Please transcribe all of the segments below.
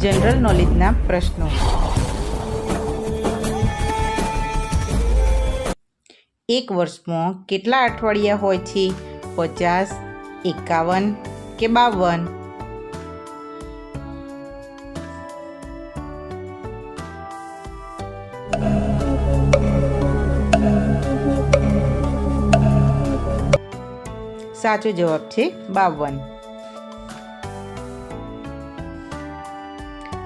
General નોલેજના પ્રશ્નો. એક વર્ષમાં કેટલા અઠવાડિયા હોય છે? પચાસ, એકાવન કે બાવન? સાચો જવાબ છે બાવન.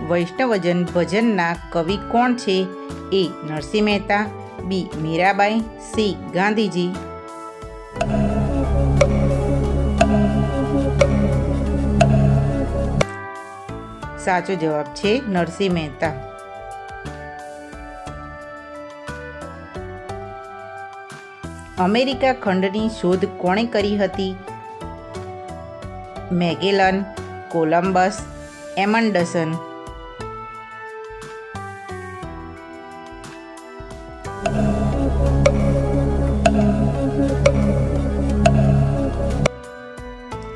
વૈષ્ણવજન ભજનના કવિ કોણ છે? A Narsinh Mehta, B Mirabai, C Gandhiji. સાચો જવાબ છે નરસિંહ મહેતા. અમેરિકા ખંડની શોધ કોણે કરી હતી? Magellan, Columbus, Amundsen.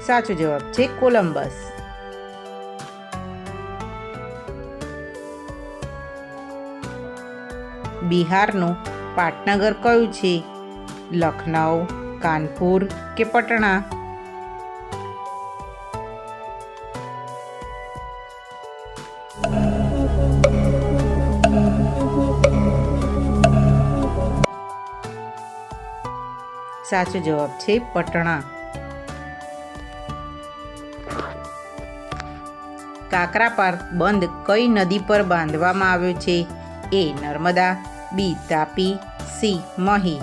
સાચો જવાબ છે કોલંબસ. બિહારનું પાટનગર કયું છે? લખનઉ કાનપુર કે પટણા? સાચો જવાબ છે પટણા. કાકરા પાર્ક બંધ કઈ નદી પર બાંધવામાં આવ્યો છે? A Narmada, B Tapi, C Mahi.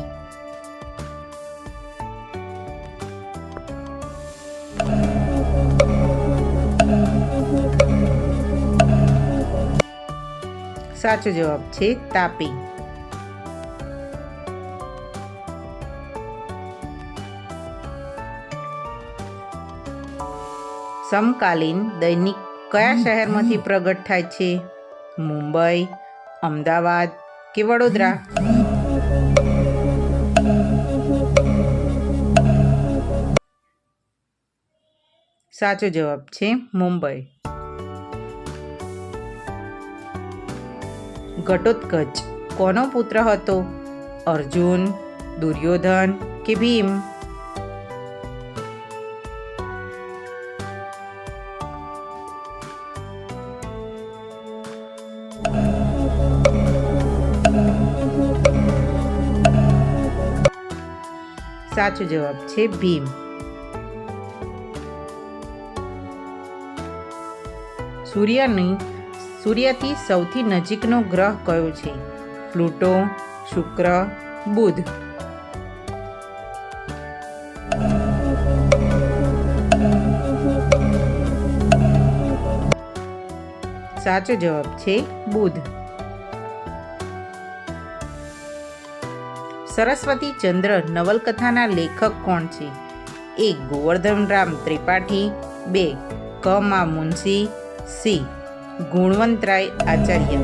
સાચો જવાબ છે તાપી. સમકાલીન દૈનિક કયા શહેરમાંથી પ્રગટ થાય છે? મુંબઈ અમદાવાદ કે વડોદરા? સાચો જવાબ છે મુંબઈ. ઘટોત્કચ કોનો પુત્ર હતો? અર્જુન દુર્યોધન કે ભીમ? સાચો જવાબ છે ભીમ. સૂર્યની, સૂર્યથી સૌથી નજીકનો ગ્રહ કયો છે? પ્લુટો, શુક્ર, બુધ. સાચો જવાબ છે બુધ. સરસ્વતી ચંદ્ર નવલકથાના લેખક કોણ છે? એ ગોવર્ધનરામ ત્રિપાઠી, બે ક મા મુનશી, સી ગુણવંતરાય આચાર્ય.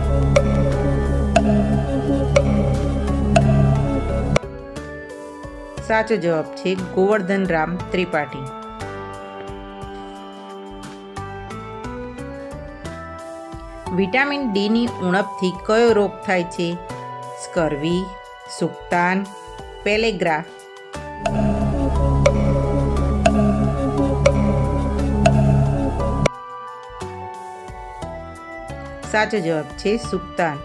સાચો જવાબ છે ગોવર્ધન રામ ત્રિપાઠી. વિટામિન ડીની ઉણપથી કયો રોગ થાય છે? સ્કર્વી સુક્તાન પેલેગ્રા સાચો જવાબ છે સુક્તાન.